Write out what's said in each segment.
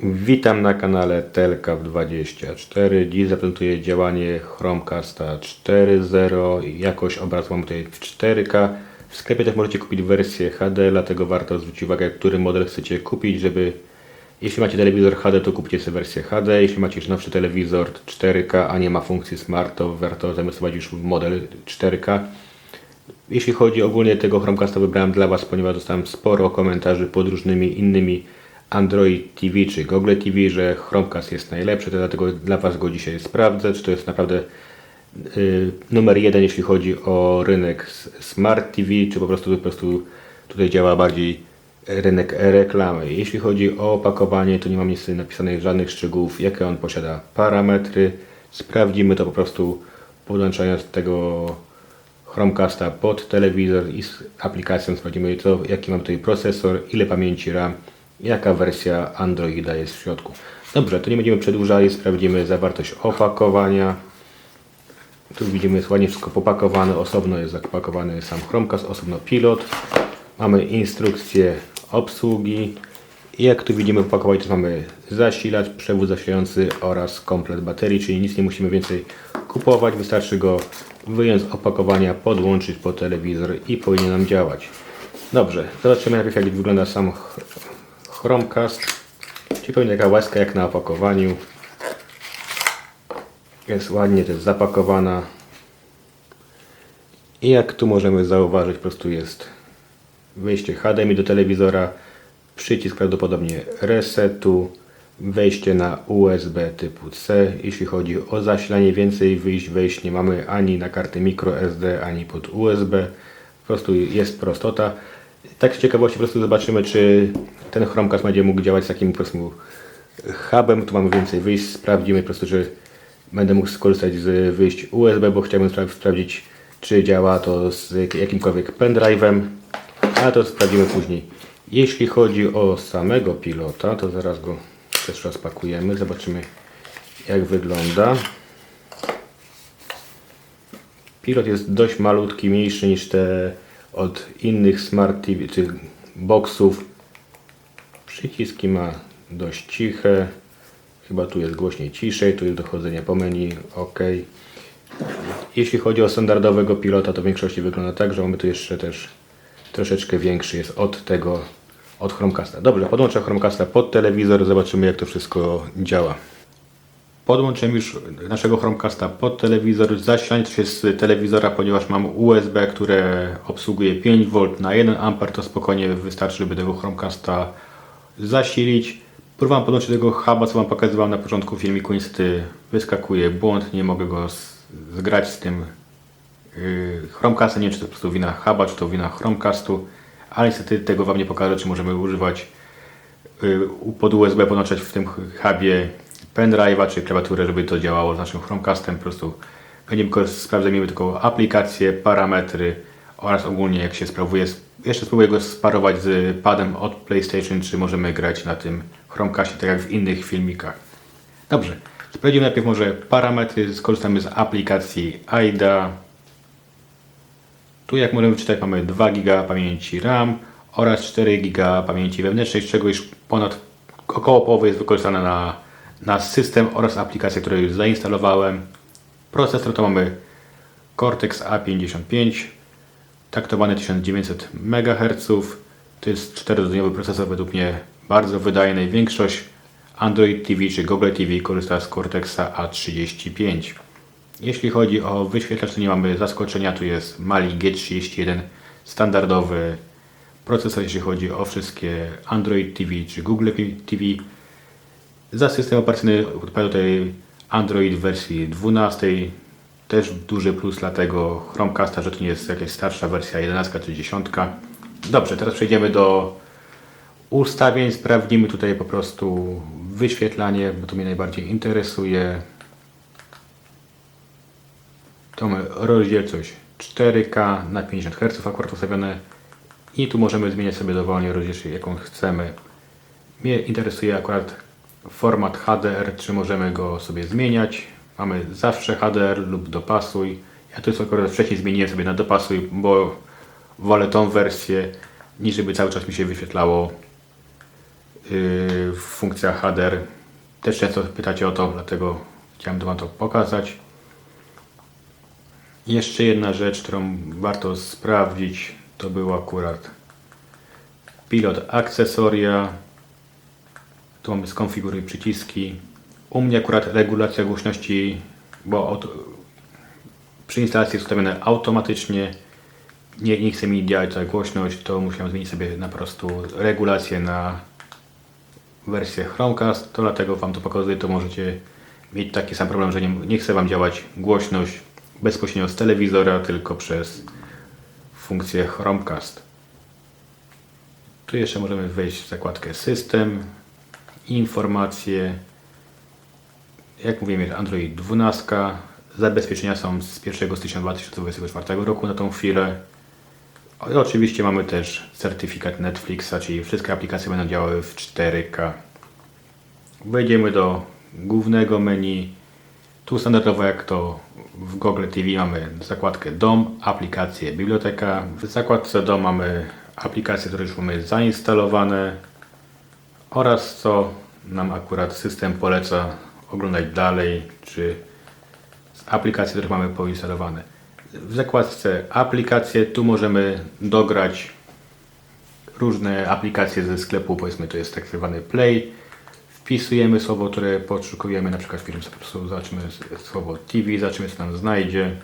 Witam na kanale Telkaw24. Dziś zaprezentuję działanie Chromecasta 4.0. Jakość obrazu mam tutaj w 4K. W sklepie też możecie kupić wersję HD, dlatego warto zwrócić uwagę, który model chcecie kupić, żeby jeśli macie telewizor HD, to kupcie sobie wersję HD. Jeśli macie już nowszy telewizor 4K, a nie ma funkcji Smart, to warto zainwestować już w model 4K. Jeśli chodzi ogólnie tego Chromecasta wybrałem dla Was, ponieważ dostałem sporo komentarzy pod różnymi innymi Android TV czy Google TV, że Chromecast jest najlepszy, to dlatego dla Was go dzisiaj sprawdzę, czy to jest naprawdę y, numer jeden, jeśli chodzi o rynek Smart TV, czy po prostu, po prostu tutaj działa bardziej rynek reklamy. Jeśli chodzi o opakowanie, to nie mam niestety napisanych żadnych szczegółów, jakie on posiada parametry. Sprawdzimy to po prostu podłączając tego Chromecasta pod telewizor i z aplikacją sprawdzimy co, jaki mam tutaj procesor, ile pamięci RAM, jaka wersja Androida jest w środku. Dobrze, to nie będziemy przedłużali, sprawdzimy zawartość opakowania. Tu widzimy jest ładnie wszystko popakowane, osobno jest zapakowany sam Chromecast, osobno pilot. Mamy instrukcję obsługi. I jak tu widzimy w opakowaniu też mamy zasilacz, przewód zasilający oraz komplet baterii, czyli nic nie musimy więcej kupować, wystarczy go wyjąć z opakowania, podłączyć po telewizor i powinien nam działać. Dobrze, zobaczymy najpierw jak wygląda sam Chromecast. Czyli pewnie taka łaska jak na opakowaniu. Jest ładnie też zapakowana. I jak tu możemy zauważyć, po prostu jest wejście HDMI do telewizora, przycisk prawdopodobnie resetu, wejście na USB typu C. Jeśli chodzi o zasilanie, więcej wyjść, wejść nie mamy ani na karty microSD, ani pod USB. Po prostu jest prostota. Tak z ciekawości po prostu zobaczymy, czy ten Chromecast będzie mógł działać z takim po prostu hubem. Tu mamy więcej wyjść, sprawdzimy po prostu, czy będę mógł skorzystać z wyjść USB, bo chciałbym spra- sprawdzić, czy działa to z jakimkolwiek pendrive'em, ale to sprawdzimy później. Jeśli chodzi o samego pilota, to zaraz go też rozpakujemy, zobaczymy jak wygląda. Pilot jest dość malutki, mniejszy niż te od innych Smart TV czy boxów. Przyciski ma dość ciche. Chyba tu jest głośniej ciszej, tu jest dochodzenie po menu, ok. Jeśli chodzi o standardowego pilota, to w większości wygląda tak, że mamy tu jeszcze też troszeczkę większy jest od tego, od Chromecasta. Dobrze, podłączę Chromecasta pod telewizor, zobaczymy jak to wszystko działa. Podłączyłem już naszego Chromecasta pod telewizor. Zasilanie też jest z telewizora, ponieważ mam USB, które obsługuje 5V na 1 A, to spokojnie wystarczy, żeby tego Chromecasta zasilić. Próbowałem podłączyć tego huba, co Wam pokazywałem na początku filmiku. Niestety wyskakuje błąd, nie mogę go zgrać z tym yy, Chromecastem. Nie wiem, czy to po prostu wina huba, czy to wina Chromecastu, ale niestety tego Wam nie pokażę, czy możemy używać y, u- pod USB podłączać w tym hubie pendrive'a czy klawiaturę, żeby to działało z naszym Chromecastem. Po prostu będziemy tylko sprawdzamy tylko aplikacje, parametry oraz ogólnie jak się sprawuje. Jeszcze spróbuję go sparować z padem od PlayStation, czy możemy grać na tym Chromecastie tak jak w innych filmikach. Dobrze, sprawdzimy najpierw może parametry, skorzystamy z aplikacji AIDA. Tu jak możemy czytać mamy 2 GB pamięci RAM oraz 4 GB pamięci wewnętrznej, z czego już ponad około połowy jest wykorzystane na, na system oraz aplikacje, które już zainstalowałem. Procesor to mamy Cortex A55, taktowany 1900 MHz. To jest 4-rodzeniowy procesor, według mnie bardzo wydajny. Większość Android TV czy Google TV korzysta z Cortexa A35. Jeśli chodzi o wyświetlacz, to nie mamy zaskoczenia. Tu jest Mali G31, standardowy procesor, jeśli chodzi o wszystkie Android TV czy Google TV. Za system operacyjny odpowiada tutaj Android w wersji 12. Też duży plus dla tego Chromecasta, że to nie jest jakaś starsza wersja 11 czy 10. Dobrze, teraz przejdziemy do ustawień. Sprawdzimy tutaj po prostu wyświetlanie, bo to mnie najbardziej interesuje. To mamy rozdzielczość 4K na 50 Hz akurat ustawione i tu możemy zmieniać sobie dowolnie rozdzielczość jaką chcemy. Mnie interesuje akurat format HDR, czy możemy go sobie zmieniać. Mamy zawsze HDR lub dopasuj. Ja jest akurat wcześniej zmieniłem sobie na dopasuj, bo wolę tą wersję, niż żeby cały czas mi się wyświetlało yy, funkcja HDR. Też często pytacie o to, dlatego chciałem Wam to pokazać. Jeszcze jedna rzecz, którą warto sprawdzić, to był akurat pilot akcesoria. Mamy skonfiguruj przyciski. U mnie akurat regulacja głośności, bo od, przy instalacji jest ustawione automatycznie. Nie, nie chce mi działać ta głośność, to musiałem zmienić sobie na prostu regulację na wersję Chromecast, to dlatego Wam to pokazuję, to możecie mieć taki sam problem, że nie, nie chce Wam działać głośność bezpośrednio z telewizora, tylko przez funkcję Chromecast. Tu jeszcze możemy wejść w zakładkę System, informacje, jak mówimy, Android 12. Zabezpieczenia są z 1 stycznia 2024 roku na tą chwilę. I oczywiście mamy też certyfikat Netflixa, czyli wszystkie aplikacje będą działały w 4K. Wejdziemy do głównego menu. Tu standardowo jak to w Google TV mamy zakładkę Dom, aplikacje, biblioteka. W zakładce Dom mamy aplikacje, które już mamy zainstalowane oraz co nam akurat system poleca oglądać dalej, czy z aplikacji, które mamy poinstalowane. W zakładce aplikacje tu możemy dograć różne aplikacje ze sklepu, powiedzmy to jest tak zwany Play. Wpisujemy słowo, które poszukujemy, na przykład prostu zobaczymy słowo TV, zobaczymy co nam znajdzie.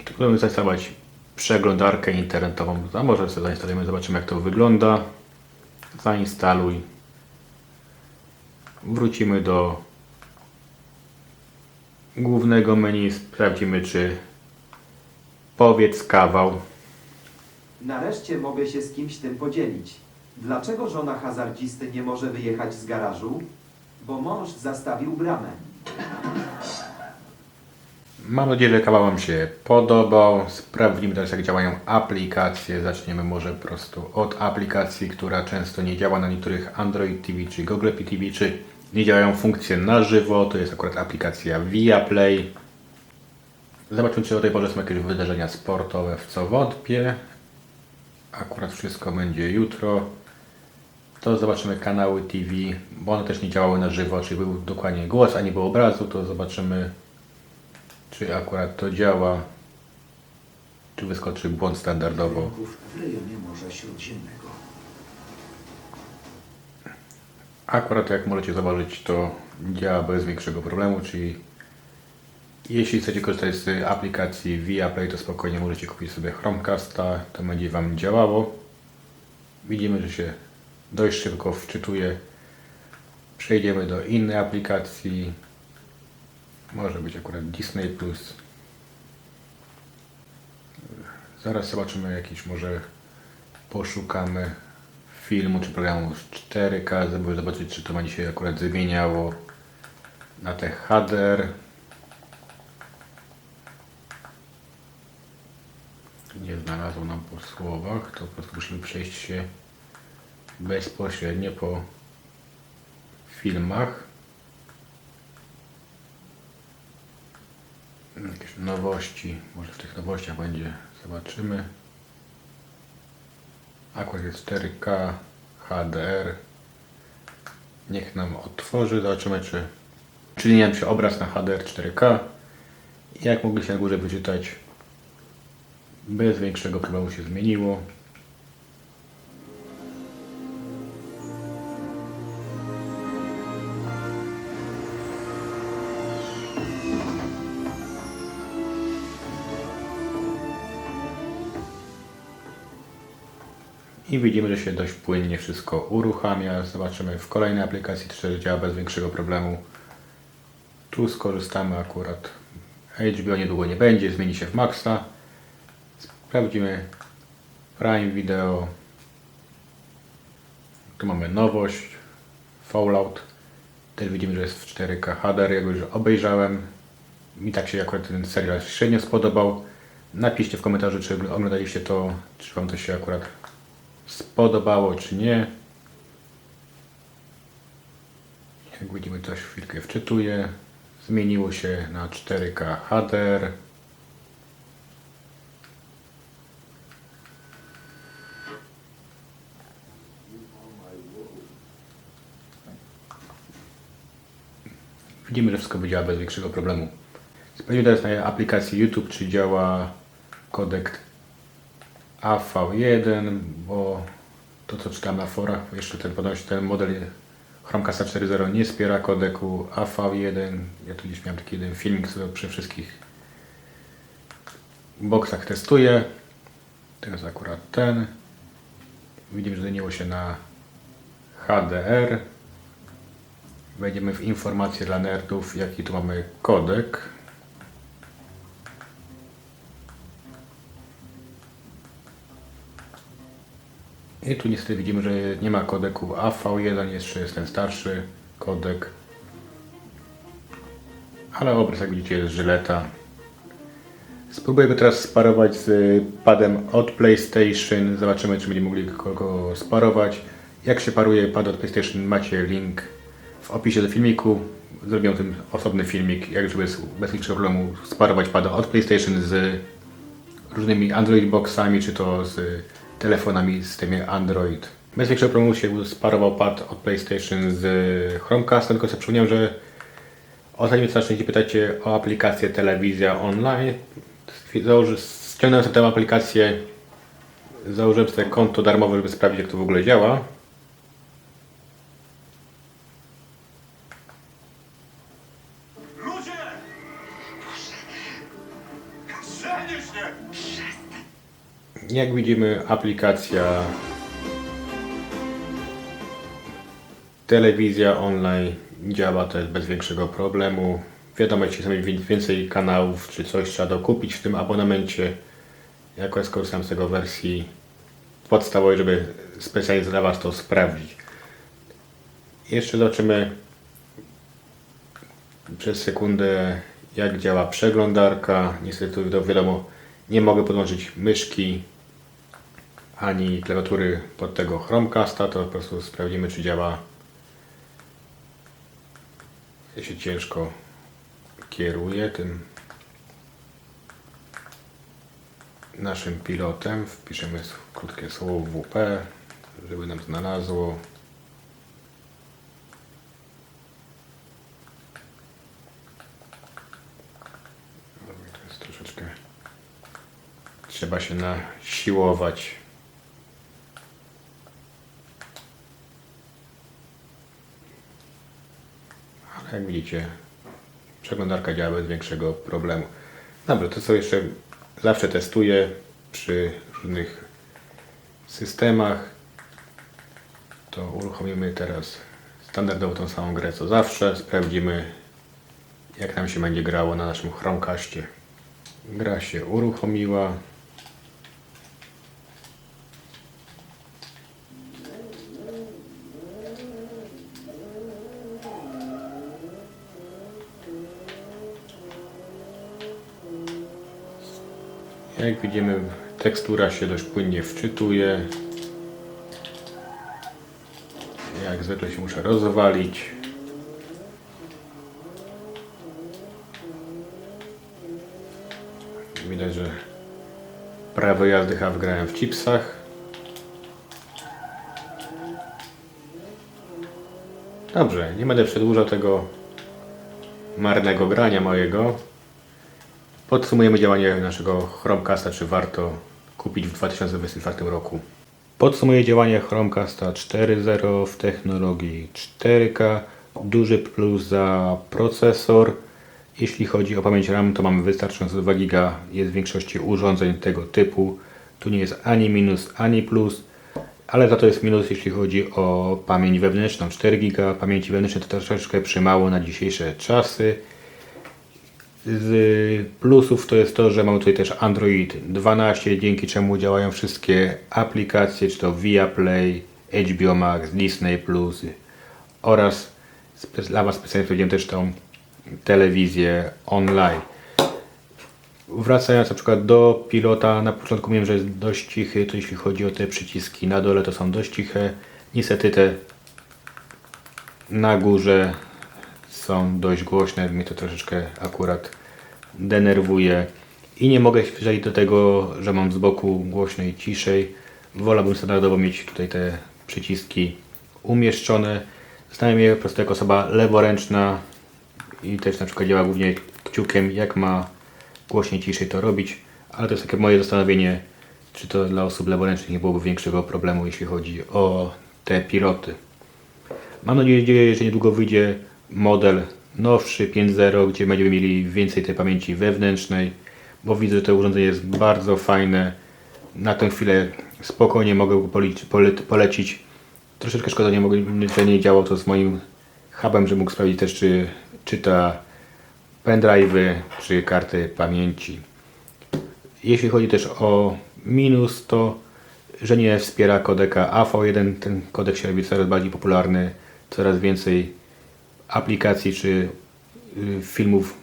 I tu możemy zainstalować przeglądarkę internetową, a może sobie zainstalujemy, zobaczymy jak to wygląda. Zainstaluj. Wrócimy do głównego menu, sprawdzimy czy powiedz kawał. Nareszcie mogę się z kimś tym podzielić. Dlaczego żona hazardzisty nie może wyjechać z garażu? Bo mąż zastawił bramę. Mam nadzieję, że kawał Wam się podobał. Sprawdzimy teraz, jak działają aplikacje. Zaczniemy może po prostu od aplikacji, która często nie działa na niektórych Android TV czy Google TV, czy nie działają funkcje na żywo. To jest akurat aplikacja Viaplay. Zobaczmy, czy o tej porze są jakieś wydarzenia sportowe, w co wątpię. Akurat wszystko będzie jutro. To zobaczymy kanały TV, bo one też nie działały na żywo, czyli był dokładnie głos, a nie było obrazu. To zobaczymy, czy akurat to działa. Czy wyskoczy błąd standardowo. rynków w rejonie Morza Śródziemnego. Akurat jak możecie zobaczyć, to działa bez większego problemu, czyli jeśli chcecie korzystać z aplikacji Viaplay, to spokojnie możecie kupić sobie Chromecasta, to będzie Wam działało. Widzimy, że się dość szybko wczytuje. Przejdziemy do innej aplikacji. Może być akurat Disney+. Plus. Zaraz zobaczymy jakiś może poszukamy filmu czy programu z 4K, żeby zobaczyć czy to będzie się akurat zmieniało na te HDR. Nie znalazło nam po słowach, to po prostu musimy przejść się bezpośrednio po filmach. Jakieś nowości, może w tych nowościach będzie, zobaczymy. Akurat jest 4K, HDR. Niech nam otworzy, zobaczymy czy czyli nam się obraz na HDR 4K. Jak mogliście na górze wyczytać, bez większego problemu się zmieniło. I widzimy, że się dość płynnie wszystko uruchamia. Zobaczymy w kolejnej aplikacji, czy działa bez większego problemu. Tu skorzystamy akurat. HBO niedługo nie będzie, zmieni się w Maxa. Sprawdzimy Prime Video. Tu mamy nowość. Fallout. Też widzimy, że jest w 4K HDR. Jak już obejrzałem, mi tak się akurat ten serial średnio spodobał. Napiszcie w komentarzu, czy oglądaliście to, czy Wam to się akurat spodobało czy nie. Jak widzimy coś chwilkę wczytuje. Zmieniło się na 4K HDR. Widzimy, że wszystko działa bez większego problemu. Sprawdźmy teraz na aplikacji YouTube, czy działa kodek AV1, bo to co czytam na forach, jeszcze ten ponoć ten model Chromecasta 4.0 nie wspiera kodeku AV1. Ja tu gdzieś miałem taki jeden filmik, który przy wszystkich boksach testuję. Teraz akurat ten. Widzimy, że zmieniło się na HDR. Wejdziemy w informacje dla nerdów, jaki tu mamy kodek. I tu niestety widzimy, że nie ma kodeku AV1, jeszcze jest ten starszy kodek. Ale obraz jak widzicie jest żyleta. Spróbuję go teraz sparować z padem od PlayStation. Zobaczymy, czy będziemy mogli go- sparować. Jak się paruje pad od PlayStation, macie link w opisie do filmiku. Zrobię o tym osobny filmik, jak żeby bez większego problemu sparować pada od PlayStation z różnymi Android boxami, czy to z telefonami w systemie Android. Bez większego problemu się sparował pad od PlayStation z Chromecasta, tylko sobie przypomniałem, że Ostatnio zaczęliście pytacie o aplikację Telewizja Online. Założy, ściągnąłem sobie tę aplikację, założyłem sobie konto darmowe, żeby sprawdzić jak to w ogóle działa. Jak widzimy aplikacja Telewizja Online działa też bez większego problemu. Wiadomo, jeśli chcemy mieć więcej kanałów czy coś trzeba dokupić w tym abonamencie. Jako skorzystam z tego wersji podstawowej, żeby specjalnie dla Was to sprawdzić. Jeszcze zobaczymy przez sekundę jak działa przeglądarka. Niestety to wiadomo, nie mogę podłączyć myszki ani klawiatury pod tego Chromecasta, to po prostu sprawdzimy czy działa. Ja się ciężko kieruję tym naszym pilotem. Wpiszemy krótkie słowo WP, żeby nam znalazło. To jest troszeczkę trzeba się nasiłować. Ale jak widzicie, przeglądarka działa bez większego problemu. Dobrze, to co jeszcze zawsze testuję przy różnych systemach, to uruchomimy teraz standardowo tą samą grę co zawsze. Sprawdzimy jak nam się będzie grało na naszym Chromecastie. Gra się uruchomiła. Jak widzimy, tekstura się dość płynnie wczytuje. Jak zwykle się muszę rozwalić. Widać, że prawo jazdy wgrałem w chipsach. Dobrze, nie będę przedłużał tego marnego grania mojego. Podsumujemy działanie naszego Chromecasta, czy warto kupić w 2024 roku. Podsumuję działanie Chromecasta 4.0 w technologii 4K. Duży plus za procesor. Jeśli chodzi o pamięć RAM, to mamy wystarczająco 2 GB. Jest w większości urządzeń tego typu. Tu nie jest ani minus, ani plus. Ale za to jest minus, jeśli chodzi o pamięć wewnętrzną 4 GB. Pamięci wewnętrznej to troszeczkę przymało na dzisiejsze czasy. Z plusów to jest to, że mamy tutaj też Android 12, dzięki czemu działają wszystkie aplikacje, czy to Viaplay, HBO Max, Disney Plus oraz dla Was specjalnie wprowadziłem też tą telewizję online. Wracając na przykład do pilota, na początku mówiłem, że jest dość cichy, to jeśli chodzi o te przyciski na dole, to są dość ciche. Niestety te na górze są dość głośne, mnie to troszeczkę akurat denerwuje i nie mogę się przejść do tego, że mam z boku głośno i ciszej. Wolałbym standardowo mieć tutaj te przyciski umieszczone. Znałem je po prostu jako osoba leworęczna, i też na przykład działa głównie kciukiem, jak ma głośniej, ciszej to robić, ale to jest takie moje zastanowienie, czy to dla osób leworęcznych nie byłoby większego problemu, jeśli chodzi o te piloty. Mam nadzieję, że niedługo wyjdzie model nowszy 5.0, gdzie będziemy mieli więcej tej pamięci wewnętrznej, bo widzę, że to urządzenie jest bardzo fajne. Na tę chwilę spokojnie mogę go polecić. Troszeczkę szkoda, nie że nie działał to z moim hubem, że mógł sprawdzić też, czy czyta pendrive'y, czy karty pamięci. Jeśli chodzi też o minus, to że nie wspiera kodeka AV1. Ten kodek się robi coraz bardziej popularny, coraz więcej aplikacji czy y, filmów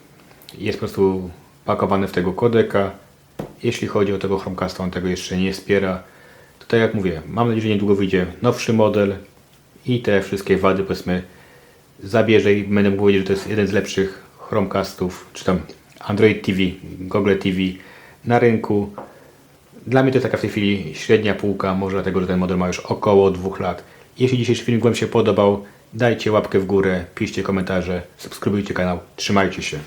jest po prostu pakowane w tego kodeka. Jeśli chodzi o tego Chromecasta, on tego jeszcze nie wspiera. To tak jak mówię, mam nadzieję, że niedługo wyjdzie nowszy model i te wszystkie wady powiedzmy zabierze i będę powiedzieć, że to jest jeden z lepszych Chromecastów, czy tam Android TV, Google TV na rynku. Dla mnie to jest taka w tej chwili średnia półka, może dlatego, że ten model ma już około dwóch lat. Jeśli dzisiejszy film Wam się podobał, dajcie łapkę w górę, piszcie komentarze, subskrybujcie kanał. Trzymajcie się.